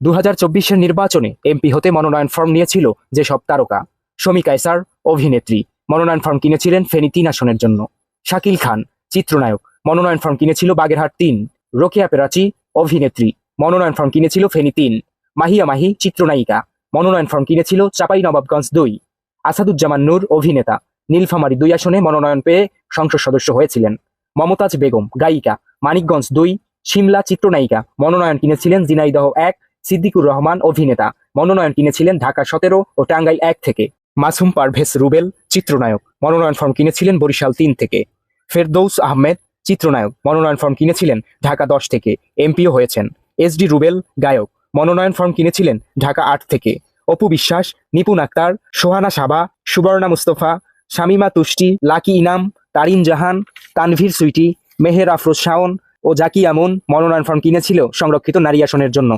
দু হাজার নির্বাচনে এমপি হতে মনোনয়ন ফর্ম নিয়েছিল যেসব তারকা। শমী কায়সার, অভিনেত্রী, মনোনয়ন ফর্ম কিনেছিলেন ফেনী তিন আসনের জন্য। শাকিল খান, চিত্রনায়ক, মনোনয়ন ফর্ম কিনেছিল বাগেরহাট তিন। রোকেয়া পেরাচি, অভিনেত্রী, মনোনয়ন ফর্ম কিনেছিল ফেনী তিন। মাহিয়া মাহি, চিত্রনায়িকা, মনোনয়ন ফর্ম কিনেছিল চাপাই নবাবগঞ্জ দুই। আসাদুজ্জামান নূর, অভিনেতা, নীলফামারী দুই আসনে মনোনয়ন পেয়ে সংসদ সদস্য হয়েছিলেন। মমতাজ বেগম, গায়িকা, মানিকগঞ্জ দুই। সিমলা চিত্রনায়িকা, মনোনয়ন কিনেছিলেন জিনাইদহ এক। সিদ্দিকুর রহমান অভিনেতা। মনোনয়ন কিনেছিলেন ঢাকা সতেরো ও টাঙ্গাইল এক থেকে। মাসুম পারভেজ রুবেল, চিত্রনায়ক। মনোনয়ন ফর্ম কিনেছিলেন বরিশাল তিন থেকে। ফেরদৌস আহমেদ, চিত্রনায়ক। মনোনয়ন ফর্ম কিনেছিলেন ঢাকা দশ থেকে। এমপিও হয়েছেন। এস ডি রুবেল, গায়ক। মনোনয়ন ফর্ম কিনেছিলেন ঢাকা আট থেকে। অপু বিশ্বাস, নিপুণ আক্তার, সোহানা সাবা, সুবর্ণা মুস্তফা, শামিমা তুষ্টি, লাকি ইনাম, তারিন জাহান, তানভীর সুইটি, মেহের আফরোজ শাওন ও জাকি আমুন মনোনয়ন ফর্ম কিনেছিল সংরক্ষিত নারী আসনের জন্য।